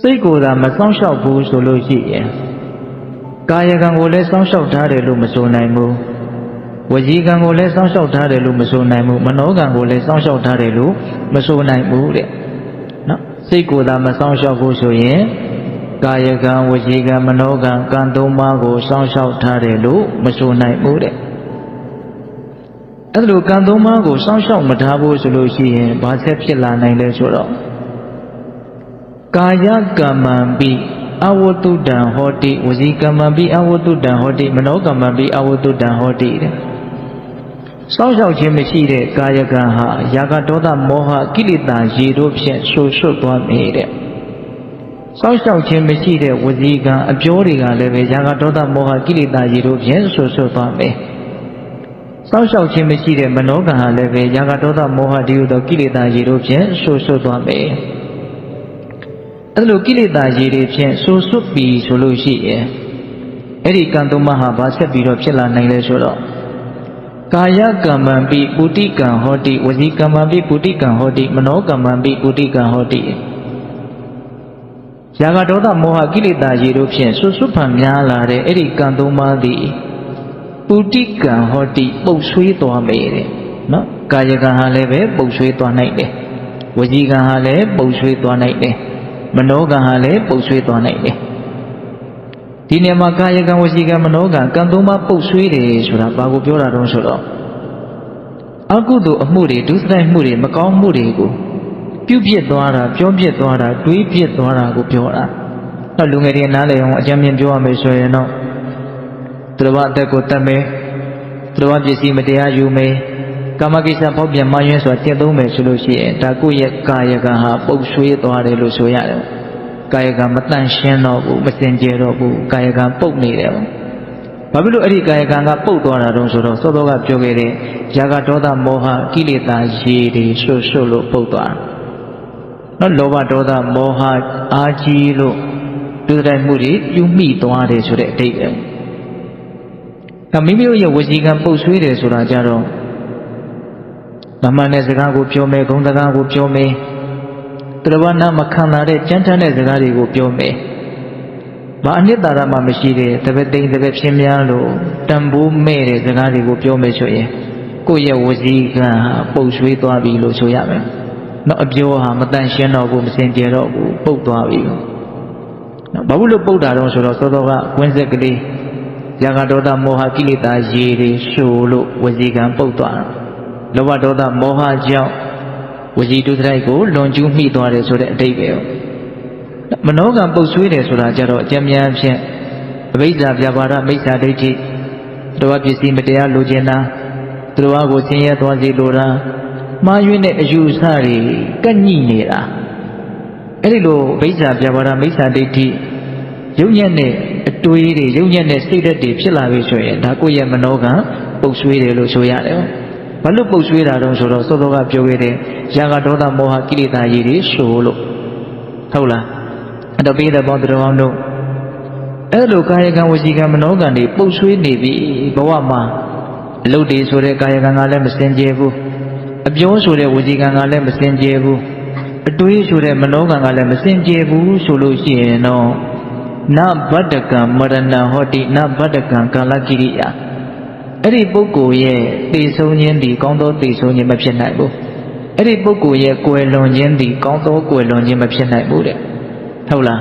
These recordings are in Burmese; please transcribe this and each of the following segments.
စိတ်ကိုယ်သာမစောင့်ရှောက်ဘူးဆိုလို့ရှိရင်ကာယကံကိုလည်းစောင့်ရှောက်ထားတယ်လို့မဆိုနိုင်ဘူးဝစီကံကိုလည်းစောင့်ရှောက်ထားတယ်လို့မဆိုနိုင်ဘူးမနောကံကိုလည်းစောင့်ရှောက်ထားတယ်လို့မဆိုနိုင်ဘူးတဲ့နော်စိတ်ကိုယ်သာမစောင့်ရှောက်ဘူးဆိုရင်ကာယကံဝစီကံမနောကံကံသုံးပါးကိုစောင့်ရှောက်ထားတယ်လို့မဆိုနိုင်ဘူးတဲ့အဲ့ဒါလိုကံသုံးပါးကိုစောင့်ရှောက်မထားဘူးဆိုလို့ရှိရင်ဘာဆက်ဖြစ်လာနိုင်လဲဆိုတော့ ကာယကမ္မံပိအဝတုတံဟောတိဝစီကမ္မံပိအဝတုတံဟောတိမနောကမ္မံပိအဝတုတံဟောတိတဲ့စောင့်ရှောက်ခြင်းမရှိတဲ့ကာယကံဟာယာကဒေါသမောဟကိလေသာရေတို့ဖြင့်ဆွဆွတ်သွားမိတဲ့စောင့်ရှောက်ခြင်းမရှိတဲ့ဝစီကံအပြောတွေကလည်းပဲယာကဒေါသမောဟကိလေသာရေတို့ဖြင့်ဆွဆွတ်သွားမိစောင့်ရှောက်ခြင်းမရှိတဲ့မနောကံဟာလည်းပဲယာကဒေါသမောဟဒီဟုသောကိလေသာရေတို့ဖြင့်ဆွဆွတ်သွားမိ အဲ့လိုကိလေသာရေတွေဖြင့်ဆိုးဆွတ်ပြီဆိုလို့ရှိရင်အဲ့ဒီကံသုံးပါးဟာဘာဆက်ပြီးတော့ဖြစ်လာနိုင်လဲဆိုတော့ကာယကမ္မံပိပုတိကံဟောတိဝစီကမ္မံပိပုတိကံဟောတိမနောကမ္မံပိပုတိကံဟောတိရာဂဒေါသမောဟကိလေသာရေတို့ဖြင့်ဆွဆွတ်ဖန်များလာတဲ့အဲ့ဒီကံသုံးပါးသည်ပုတိကံဟောတိပုတ်ဆွေးသွားမယ်တဲ့နော်ကာယကံဟာလည်းပဲပုတ်ဆွေးသွားနိုင်တယ်ဝစီကံဟာလည်းပုတ်ဆွေးသွားနိုင်တယ် မနောကံဟာလည်းပုတ်ဆွေးသွားနိုင်တယ်ဒီနေရာမှာကာယကံဝစီကံမနောကံကံသုံးပါးပုတ်ဆွေးတယ်ဆိုတာဘာကိုပြောတာတုံးဆိုတော့အကုသိုလ်အမှုတွေဒုစရိုက်မှုတွေမကောင်းမှုတွေကိုပြုပြစ်သွားတာပြောပြစ်သွားတာတွေးပြစ်သွားတာကိုပြောတာတော့လူငယ်တွေနားလည်အောင်အကြံဉာဏ်ပြောရမယ်ဆိုရင်တော့သူတော်ဘာအသက်ကိုတတ်မယ်သူတော်ဘာပစ္စည်းမတရားယူမယ် ကာမကိစ္စဖောက်ပြန်မှယွင်းစွာတည်သုံးမယ်ဆိုလို့ရှိရင်ဒါကိုယ့်ရဲ့ကာယကံဟာပုတ်ဆွေးသွားတယ်လို့ဆိုရတယ်။ကာယကံမတန့်ရှင်းတော့ဘူးမစင်ကြယ်တော့ဘူးကာယကံပုတ်နေတယ်။ဘာဖြစ်လို့အဲ့ဒီကာယကံကပုတ်သွားတာတုံးဆိုတော့သောသောကပြောခဲ့တဲ့ຢာကဒေါသမောဟကိလေသာရေတွေဆွတ်ဆွတ်လို့ပုတ်သွားတာ။နော်လောဘဒေါသမောဟအာကြီးလို့ဒုစရိုက်မှုတွေပြုမိသွားတယ်ဆိုတဲ့အတိတ်ပဲ။ဒါမိမိတို့ရဲ့ဝစီကံပုတ်ဆွေးတယ်ဆိုတာကြတော့ မမှန်တဲ့စကားကိုပြောမယ်ဂုဏ်စကားကိုပြောမယ်တရဝနာမခံတာတဲ့ကြမ်းတမ်းတဲ့စကားတွေကိုပြောမယ်ဘာအနှစ်သာရမှမရှိတဲ့တပည့်သိမ့်တပည့်ဖြင်းများလို့တန်ဖိုးမဲ့တဲ့စကားတွေကိုပြောမယ်ဆိုရင်ကိုယ့်ရဲ့ဝစီကံဟာပုတ်ဆွေးသွားပြီလို့ဆိုရမယ်နော်အပြောဟာမတန်ရှင်းတော့ဘူးမစင်ကြယ်တော့ဘူးပုတ်သွားပြီနော်ဘာလို့ပုတ်တာတော့ဆိုတော့သောသောကဝင်းစက်ကလေးရာဂဒေါသမောဟကိလေသာရေတွေရှို့လို့ဝစီကံပုတ်သွားတာ လောဘဒေါသမောဟကြောင့်ဝစီတုဒ္ဒရိုက်ကိုလွန်ကျူးမိသွားတယ်ဆိုတဲ့အတိတ်ပဲမနောကံပုတ်ဆွေးတယ်ဆိုတာကြတော့အကျဉ်းများဖြင့်အဘိဓါပြပါဒမိစ္ဆာဒိဋ္ဌိတို့ဘာပစ္စည်းမတရားလိုချင်တာတို့ဘာကိုဆင်းရဲသွားစေလိုတာမှားယွင်းတဲ့အယူအဆတွေကညှိနေတာအဲ့ဒီလိုအဘိဓါပြပါဒမိစ္ဆာဒိဋ္ဌိရုပ်ညက်နဲ့အတွေးတွေရုပ်ညက်နဲ့စိတ်ဓာတ်တွေဖြစ်လာပြီဆိုရင်ဒါကိုယ့်ရဲ့မနောကံပုတ်ဆွေးတယ်လို့ဆိုရတယ် ဘာလို့ပုတ်ဆွေးတာတုံးဆိုတော့စောစောကပြောခဲ့တဲ့ရာဂဒေါသမောဟကိလေသာကြီးတွေရှို့လို့ဟုတ်လားအဲ့တော့ပိဿပေါင်းတော်အောင်တို့အဲ့လိုကာယကံဝစီကံမနောကံတွေပုတ်ဆွေးနေပြီဘဝမှာအလုတ်တွေဆိုတဲ့ကာယကံကလည်းမစင်ကြယ်ဘူးအပြောဆိုတဲ့ဝစီကံကလည်းမစင်ကြယ်ဘူးအတွေးဆိုတဲ့မနောကံကလည်းမစင်ကြယ်ဘူးဆိုလို့ရှိရင်တော့နဗတ္တကံမရဏဟောတိနဗတ္တကံကာလကိရိယာ အဲ့ဒီပုဂ္ဂိုလ်ရဲ့တည်ဆုံးခြင်းဒီကောင်းသောတည်ဆုံးခြင်းမဖြစ်နိုင်ဘူးအဲ့ဒီပုဂ္ဂိုလ်ရဲ့ကွယ်လွန်ခြင်းဒီကောင်းသောကွယ်လွန်ခြင်းမဖြစ်နိုင်ဘူးတဲ့ဟုတ်လား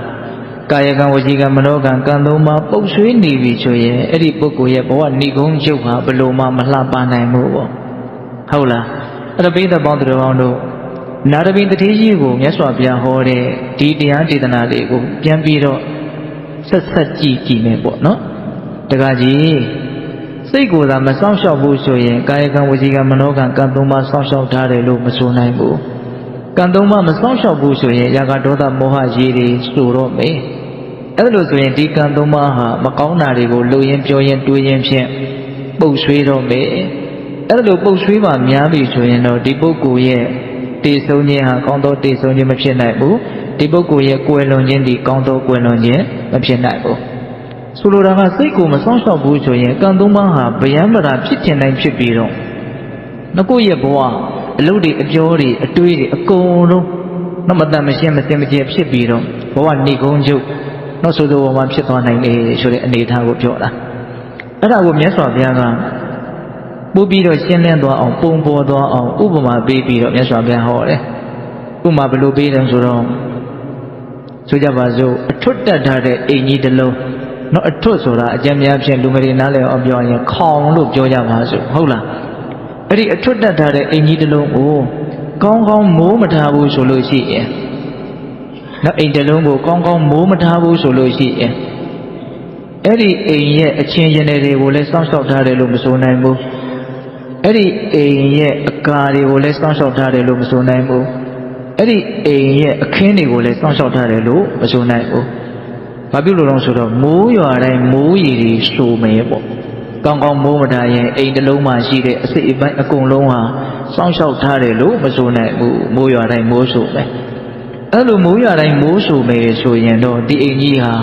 ကာယကံဝစီကံမနောကံကံသုံးပါးပုတ်ဆွေးနေပြီဆိုရင်အဲ့ဒီပုဂ္ဂိုလ်ရဲ့ဘဝဏိကုံးချုပ်ဟာဘယ်လိုမှမလှပနိုင်ဘူးပေါ့ဟုတ်လားအဲ့တော့ဘိသပေါင်းသူတော်ကောင်းတို့နာရဘိတတိကြီးကိုမြတ်စွာဘုရားဟောတဲ့ဒီတရားဒေသနာလေးကိုပြန်ပြီးတော့ဆက်ဆက်ကြည့်ကြည့်မယ်ပေါ့နော်တခါကြီး စိတ်ကိုယ်သာမစောင့်ရှောက်ဘူးဆိုရင်ကာယကံဝစီကံမနောကံကံသုံးပါးစောင့်ရှောက်ထားတယ်လို့မဆိုနိုင်ဘူးကံသုံးပါးမစောင့်ရှောက်ဘူးဆိုရင်ရာဂဒေါသမောဟရေတွေဆိုတော့မယ်အဲ့လိုဆိုရင်ဒီကံသုံးပါးဟာမကောင်းတာတွေကိုလှုပ်ရင်ပြောရင်တွေးရင်ဖြင့်ပုတ်ဆွေးတော့မယ်အဲ့လိုပုတ်ဆွေးမှများပြီဆိုရင်တော့ဒီပုဂ္ဂိုလ်ရဲ့တည်ဆုံးခြင်းဟာကောင်းသောတည်ဆုံးခြင်းမဖြစ်နိုင်ဘူးဒီပုဂ္ဂိုလ်ရဲ့ကွယ်လွန်ခြင်းဒီကောင်းသောကွယ်လွန်ခြင်းမဖြစ်နိုင်ဘူး ဆိုလိုတာကစိတ်ကိုမဆောင်ရှောက်ဘူးဆိုရင်ကံသုံးပါးဟာဗျံပရာဖြစ်ခြင်းတိုင်းဖြစ်ပြီးတော့ငါကိုယ့်ရဲ့ဘဝအလုပ်တွေအပြောတွေအတွေးတွေအကုန်လုံးတော့မတတ်မရှင်းမစင်မကြယ်ဖြစ်ပြီးတော့ဘဝဏိကုံးချုပ်တော့ဆိုဆိုဘဝမှာဖြစ်သွားနိုင်တယ်ဆိုတဲ့အနေအထားကိုပြောတာအဲ့ဒါကိုမြတ်စွာဘုရားကပို့ပြီးတော့ရှင်းလင်းသွားအောင်ပုံပေါ်သွားအောင်ဥပမာပေးပြီးတော့မြတ်စွာဘုရားဟောတယ်ဥပမာဘယ်လိုပေးတယ်ဆိုတော့ဆိုကြပါစို့အထွတ်တက်ထားတဲ့အိမ်ကြီးတစ်လုံး နော်အထွတ်ဆိုတာအကြံများဖြင့်လူငယ်တွေနားလည်အောင်ပြောရင်ခေါင်လို့ပြောကြပါစို့ဟုတ်လားအဲ့ဒီအထွတ်တက်ထားတဲ့အိမ်ကြီးတစ်လုံးကိုကောင်းကောင်းမိုးမထားဘူးဆိုလို့ရှိရင်နော်အိမ်တစ်လုံးကိုကောင်းကောင်းမိုးမထားဘူးဆိုလို့ရှိရင်အဲ့ဒီအိမ်ရဲ့အချင်းရင်တွေကိုလည်းစောင့်ရှောက်ထားတယ်လို့မဆိုနိုင်ဘူးအဲ့ဒီအိမ်ရဲ့အကာတွေကိုလည်းစောင့်ရှောက်ထားတယ်လို့မဆိုနိုင်ဘူးအဲ့ဒီအိမ်ရဲ့အခင်းတွေကိုလည်းစောင့်ရှောက်ထားတယ်လို့မဆိုနိုင်ဘူး ဘာဖြစ်လို့လဲဆိုတော့မိုးရွာတိုင်းမိုးရီတွေရှို့မယ်ပေါ့ကောင်းကောင်းမိုးမထားရင်အိမ်တစ်လုံးမှာရှိတဲ့အစိတ်အပိုင်းအကုန်လုံးဟာစောင့်ရှောက်ထားတယ်လို့မဆိုနိုင်ဘူးမိုးရွာတိုင်းမိုးရှို့မယ်အဲ့လိုမိုးရွာတိုင်းမိုးရှို့မယ်ဆိုရင်တော့ဒီအိမ်ကြီးဟာ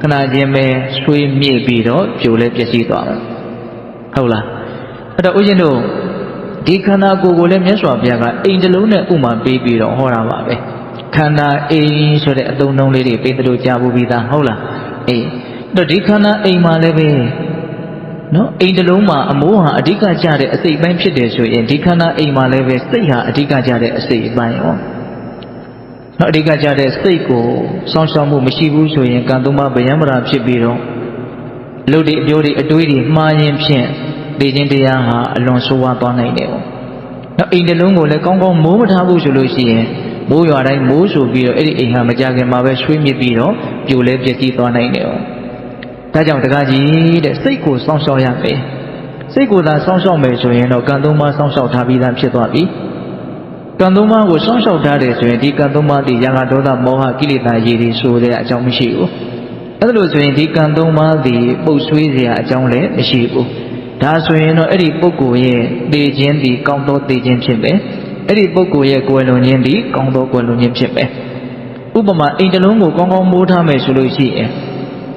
ခဏချင်းပဲဆွေးမြေ့ပြီးတော့ပြိုလဲပျက်စီးသွားတယ်ဟုတ်လားအဲ့တော့ဦးဇင်းတို့ဒီခန္ဓာကိုယ်ကိုလည်းမြတ်စွာဘုရားကအိမ်တစ်လုံးနဲ့ဥမာပေးပြီးတော့ဟောတာပါပဲ ခန္ဓာအိမ်ဆိုတဲ့အသုံးအနှုန်းလေးတွေပေးတယ်လို့ကြားဖို့ပြီးသားဟုတ်လားအေးအဲ့တော့ဒီခန္ဓာအိမ်မှာလည်းပဲနော်အိမ်တစ်လုံးမှာအမိုးဟာအဓိကကျတဲ့အစိတ်ပိုင်းဖြစ်တယ်ဆိုရင်ဒီခန္ဓာအိမ်မှာလည်းပဲစိတ်ဟာအဓိကကျတဲ့အစိတ်အပိုင်းရောနော်အဓိကကျတဲ့စိတ်ကိုစောင့်ရှောက်မှုမရှိဘူးဆိုရင်ကံသုံးပါးဗယံမရာဖြစ်ပြီးတော့လူတွေအကျိုးတွေအတွေးတွေမှားရင်ဖြင့်ဒီချင်းတရားဟာအလွန်ဆိုးဝါးသွားနိုင်တယ်ပေါ့နော်အိမ်တစ်လုံးကိုလည်းကောင်းကောင်းမိုးမထားဘူးဆိုလို့ရှိရင် မိုးရွာတိုင်းမိုးဆိုပြီးတော့အဲ့ဒီအိမ်ဟာမကြခင်မှာပဲရွှေ့မြစ်ပြီးတော့ပြိုလဲပျက်စီးသွားနိုင်တယ်။ဒါကြောင့်တကားကြီးတဲ့စိတ်ကိုစောင့်ရှောက်ရမယ်။စိတ်ကိုသာစောင့်ရှောက်မယ်ဆိုရင်တော့ကံသုံးပါးစောင့်ရှောက်ထားပြီးသားဖြစ်သွားပြီ။ကံသုံးပါးကိုစောင့်ရှောက်ထားတယ်ဆိုရင်ဒီကံသုံးပါးဒီရာဂဒေါသမောဟကိလေသာရည်တွေဆိုတဲ့အကြောင်းမရှိဘူး။အဲ့ဒါလို့ဆိုရင်ဒီကံသုံးပါးဒီပုတ်ဆွေးစရာအကြောင်းလည်းမရှိဘူး။ဒါဆိုရင်တော့အဲ့ဒီပုဂ္ဂိုလ်ရဲ့တည်ခြင်းဒီကောင်းသောတည်ခြင်းဖြစ်မယ်။ အဲ့ဒီပုဂ္ဂိုလ်ရဲ့ကွယ်လွန်ခြင်းဒီကောင်းသောကွယ်လွန်ခြင်းဖြစ်ပဲဥပမာအိမ်တစ်လုံးကိုကောင်းကောင်းမိုးထားမယ်ဆိုလို့ရှိရင်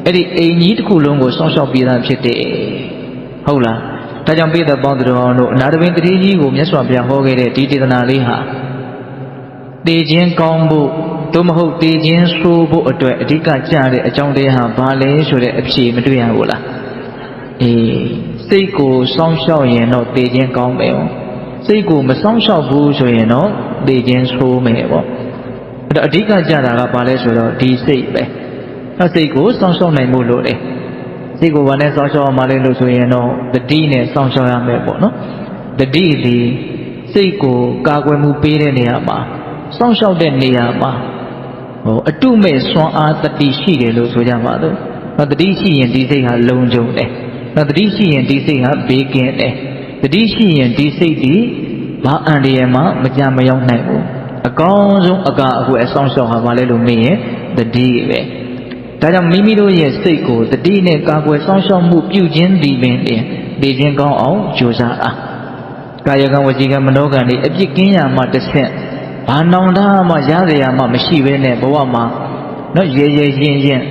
အဲ့ဒီအိမ်ကြီးတစ်ခုလုံးကိုစောင့်ရှောက်ပြီးသားဖြစ်တယ်ဟုတ်လားဒါကြောင့်ပိဿပေါင်းသူတော်တို့အနာတပင်တတိကြီးကိုမြတ်စွာဘုရားဟောခဲ့တဲ့ဒီဒေသနာလေးဟာတေခြင်းကောင်းဖို့သို့မဟုတ်တေခြင်းဆိုးဖို့အတွက်အဓိကကြတဲ့အကြောင်းတရားဟာဘာလဲဆိုတဲ့အဖြေမတွေ့ရဘူးလားအေးစိတ်ကိုစောင့်ရှောက်ရင်တော့တေခြင်းကောင်းမယ်ပေါ့ စိတ်ကိုမစောင့်ရှောက်ဘူးဆိုရင်တော့တေခြင်းဆိုးမယ်ပေါ့အဲ့တော့အဓိကကြတာကဘာလဲဆိုတော့ဒီစိတ်ပဲအဲ့စိတ်ကိုစောင့်ရှောက်နိုင်မှုလို့တယ်စိတ်ကိုဘာနဲ့စောင့်ရှောက်အောင်မလဲလို့ဆိုရင်တော့တတိနဲ့စောင့်ရှောက်ရမယ်ပေါ့နော်တတိဒီစိတ်ကိုကာကွယ်မှုပေးတဲ့နေရာမှာစောင့်ရှောက်တဲ့နေရာမှာဟိုအတုမဲ့စွမ်းအားတတိရှိတယ်လို့ဆိုကြပါတော့။တတိရှိရင်ဒီစိတ်ဟာလုံခြုံတယ်။တတိရှိရင်ဒီစိတ်ဟာဘေးကင်းတယ်။ တတိရှိရင်ဒီစိတ်ဒီဘာအန္တရာယ်မှမကြမရောက်နိုင်ဘူး။အကောင်းဆုံးအကာအကွယ်အဆောင်ရှောက်ဟာမလဲလို့မေးရင်တတိပဲ။ဒါကြောင့်မိမိတို့ရဲ့စိတ်ကိုတတိနဲ့ကာကွယ်ဆောင်ရှောက်မှုပြုခြင်းဒီပင်ဒီခြင်းကောင်းအောင်ကြိုးစားတာ။ကာယကံဝစီကံမနောကံတွေအပြစ်ကင်းရမှတစ်ဆင့်ဘာနောင်တမှရရရမှမရှိဘဲနဲ့ဘဝမှာနော်ရေရေရင်ရင်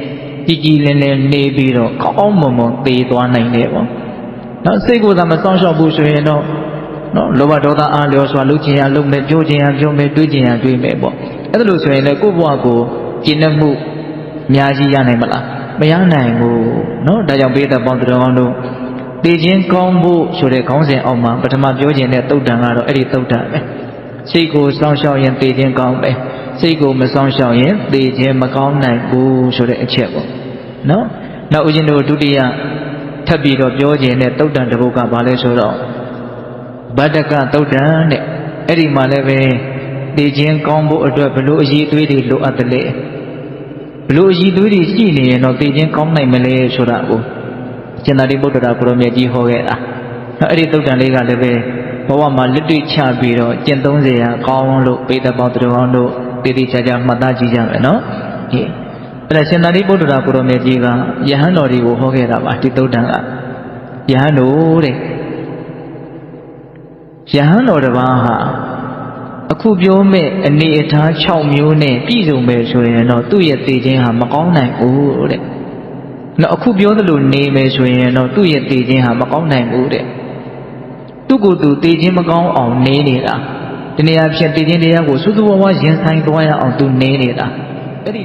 ကြည်ကြည်လင်လင်နေပြီးတော့ကောင်းမွန်မွန်သေသွားနိုင်တယ်ပေါ့ နော်စိတ်ကိုယ်သာမစောင့်ရှောက်ဘူးဆိုရင်တော့နော်လောဘဒေါသအားလျော်စွာလုပ်ခြင်းရလုပ်မယ်ကြိုးခြင်းရကြိုးမယ်တွေးခြင်းရတွေးမယ်ပေါ့အဲ့ဒါလို့ဆိုရင်လည်းကိုယ့်ဘဝကိုကျင့်တတ်မှုအများကြီးရနိုင်မလားမရနိုင်ဘူးနော်ဒါကြောင့်ဘေးသက်ပေါင်းသူတော်ကောင်းတို့တည်ခြင်းကောင်းဖို့ဆိုတဲ့ခေါင်းစဉ်အောက်မှာပထမပြောခြင်းတဲ့တုတ်တန်ကတော့အဲ့ဒီတုတ်တန်ပဲစိတ်ကိုစောင့်ရှောက်ရင်တည်ခြင်းကောင်းပဲစိတ်ကိုမစောင့်ရှောက်ရင်တည်ခြင်းမကောင်းနိုင်ဘူးဆိုတဲ့အချက်ပေါ့နော်နောက်ဦးဇင်းတို့ဒုတိယ ထပ်ပြီးတော့ပြောခြင်းတဲ့တုတ်တန်တစ်ပုဒ်ကဘာလဲဆိုတော့ဗတ္တကတုတ်တန်တဲ့အဲ့ဒီမှာလည်းပဲတည်ခြင်းကောင်းဖို့အတွက်ဘလို့အည်သွေးတွေလိုအပ်တယ်လေဘလို့အည်သွေးတွေရှိနေရင်တော့တည်ခြင်းကောင်းနိုင်မလဲဆိုတာကိုကျင်သာတိဗုဒ္ဓရာကိုရောမြတ်ကြီးဟောခဲ့တာအဲ့ဒီတုတ်တန်လေးကလည်းပဲဘဝမှာလက်တွေ့ချပြီးတော့ကျင့်သုံးစေရကောင်းလို့ပေတပေါင်းသူတော်တို့တည်တည်ချာချာမှတ်သားကြည့်ကြမယ်နော်ဒီ အဲ့ဒါရှင်သာရိပုတ္တရာကိုရောမြတ်ကြီးကယဟန်တော်တွေကိုဟောခဲ့တာပါဒီသုတ်တန်ကယဟန်တော်တဲ့ယဟန်တော်တစ်ပါးဟာအခုပြောမဲ့အနေအထား6မျိုးနဲ့ပြည့်စုံပဲဆိုရင်တော့သူ့ရဲ့သိခြင်းဟာမကောင်းနိုင်ဘူးတဲ့နော်အခုပြောသလိုနေမယ်ဆိုရင်တော့သူ့ရဲ့သိခြင်းဟာမကောင်းနိုင်ဘူးတဲ့သူ့ကိုယ်သူသိခြင်းမကောင်းအောင်နေနေတာဒီနေရာဖြစ်တည်ခြင်းတရားကိုစွစွဝဝရင်ဆိုင်သွားရအောင်သူနေနေတာအဲ့ဒီ